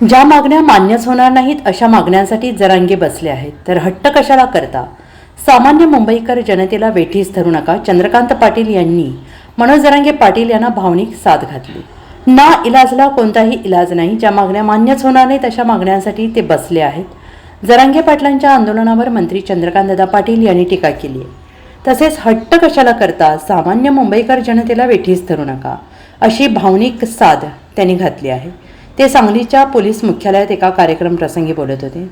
ज्या मागण्या मान्यच होणार नाहीत अशा मागण्यांसाठी जरांगे बसले आहेत. तर हट्ट कशाला करता? सामान्य मुंबईकर जनतेला वेठीस धरू नका चंद्रकांत पाटील यांनी मनोज जरांगे पाटील यांना भावनिक साथ घातली. ना इलाजला कोणताही इलाज नाही ज्या मागण्या मान्यच होणार नाहीत अशा मागण्यांसाठी ते बसले आहेत. जरांगे पाटलांच्या आंदोलनावर मंत्री चंद्रकांतदादा पाटील यांनी टीका केली आहे. तसेच हट्ट कशाला करता? सामान्य मुंबईकर जनतेला वेठीस धरू नका अशी भावनिक साद त्यांनी घातली आहे. ते सांगलीच्या पोलीस मुख्यालयात एका कार्यक्रम प्रसंगी बोलत होते.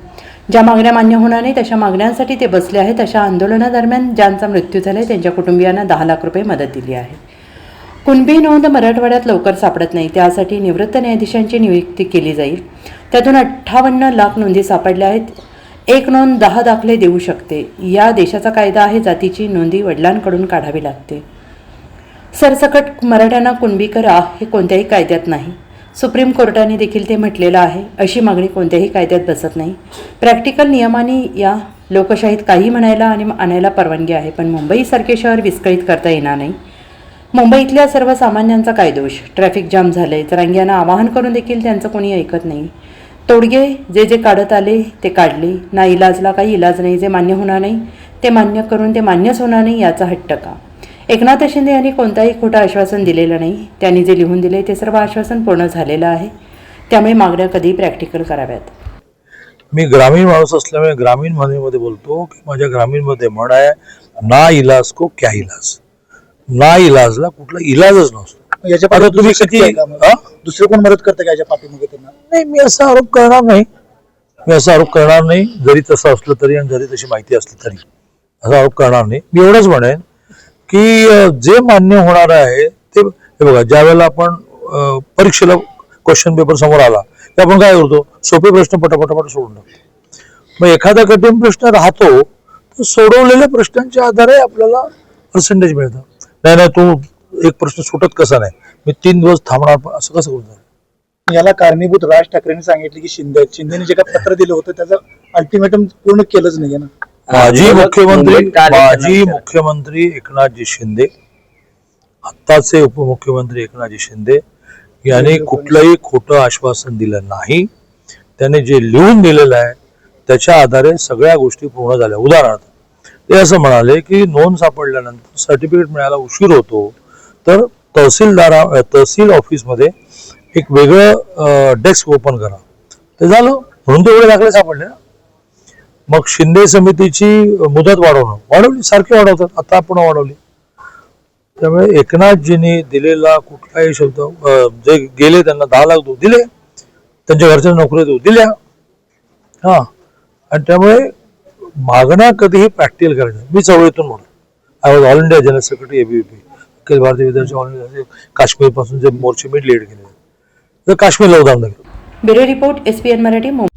ज्या मागण्या मान्य होणार नाही तशा मागण्यांसाठी ते बसले आहेत. अशा आंदोलनादरम्यान ज्यांचा मृत्यू झालाय त्यांच्या कुटुंबियांना दहा लाख रुपये मदत दिली आहे. कुणबी नोंद मराठवाड्यात लवकर सापडत नाही. त्यासाठी निवृत्त न्यायाधीशांची नियुक्ती केली जाईल. त्यातून अठ्ठावन्न लाख नोंदी सापडल्या आहेत. एक नोंद दहा दाखले देऊ शकते. या देशाचा कायदा आहे जातीची नोंदी वडिलांकडून काढावी लागते. सरसकट मराठ्यांना कुणबी करा हे कोणत्याही कायद्यात नाही. सुप्रीम कोर्टाने देखील ते म्हटलेलं आहे. अशी मागणी कोणत्याही कायद्यात बसत नाही. प्रॅक्टिकल नियमाने या लोकशाहीत काही म्हणायला आणि आणायला परवानगी आहे पण मुंबईसारखे शहर विस्कळीत करता येणार नाही. मुंबईतल्या सर्वसामान्यांचा काय दोष ट्रॅफिक जाम झाले जरांग्यांना आवाहन करून देखील त्यांचं कोणी ऐकत नाही. तोडगे जे जे काढत आले ते काढले. ना इलाजला काही इलाज नाही जे मान्य होणार नाही ते मान्य करून ते मान्यच होणार नाही याचा हट्ट का? एकनाथ शिंदे यांनी कोणताही खोटं आश्वासन दिलेलं नाही. त्यांनी जे लिहून दिले ते सर्व आश्वासन पूर्ण झालेलं आहे. त्यामुळे मागण्या कधी प्रॅक्टिकल कराव्यात. मी ग्रामीण माणूस असल्यामुळे ग्रामीण म्हणीमध्ये बोलतो की माझ्या ग्रामीणमध्ये म्हण आहे ना इलाज को क्या इलाज? ना इलाजला कुठला इलाजच नसतो. याच्या आता पाठी तुम्ही दुसरी किती शक्ती आहे का मग? हा? दुसरे कोण मदत करते का याच्या पाठीमागे त्यांना? नाही मी असा आरोप करणार नाही. मी असा आरोप करणार नाही जरी तसं असलं तरी आणि जरी तशी माहिती असली तरी. असा आरोप करणार नाही. मी एवढंच म्हणेन की जे मान्य होणार आहे ते हे बघा ज्या वेळेला आपण परीक्षेला क्वेश्चन पेपर समोर आला की आपण काय करतो? सोपे प्रश्न पटापटापट सोडून टाकतो. मग एखादा कठीण प्रश्न राहतो तर सोडवलेल्या प्रश्नांच्या आधारे आपल्याला पर्सेंटेज मिळतं. नाही नाही तू एक प्रश्न सुटत कसा नाही? मी तीन दिवस थांबणार असं कसं करतो याला कारणीभूत राज ठाकरेंनी सांगितले की शिंदे शिंदेने जे काही पत्र दिलं होतं त्याचं अल्टिमेटम पूर्ण केलंच नाही ना. माजी मुख्यमंत्री माजी मुख्यमंत्री एकनाथजी शिंदे आत्ताचे उपमुख्यमंत्री एकनाथजी शिंदे यांनी कुठलंही खोटं आश्वासन दिलं नाही. त्याने जे लिहून दिलेलं आहे त्याच्या आधारे सगळ्या गोष्टी पूर्ण झाल्या. उदाहरणार्थ ते असं म्हणाले की नोंद सापडल्यानंतर सर्टिफिकेट मिळायला उशीर होतो तर तहसीलदारा तहसील ऑफिसमध्ये एक वेगळं डेस्क ओपन करा. ते झालं. म्हणून तेवढे दाखले सापडले ना. मग शिंदे समितीची मुदत वाढवणं. वाढवली सारखी वाढवतात. आता आपण वाढवली. त्यामुळे एकनाथजींनी दिलेला कुठलाही शब्द जे गेले त्यांना दहा लाख देऊ दिले. त्यांच्या घरच्या नोकरी देऊ दिल्या. हा. आणि त्यामुळे मागण्या कधीही प्रॅक्टिकल करायच्या मी चळवळीतून म्हणतो I was all India general secretary ABP Akhil Bharatiya Vidyarthi all India काश्मीरपासून जे मोर्चे मी लीड केले तर काश्मीरला उदाहरण bureau report S P N Marathi Mumbai.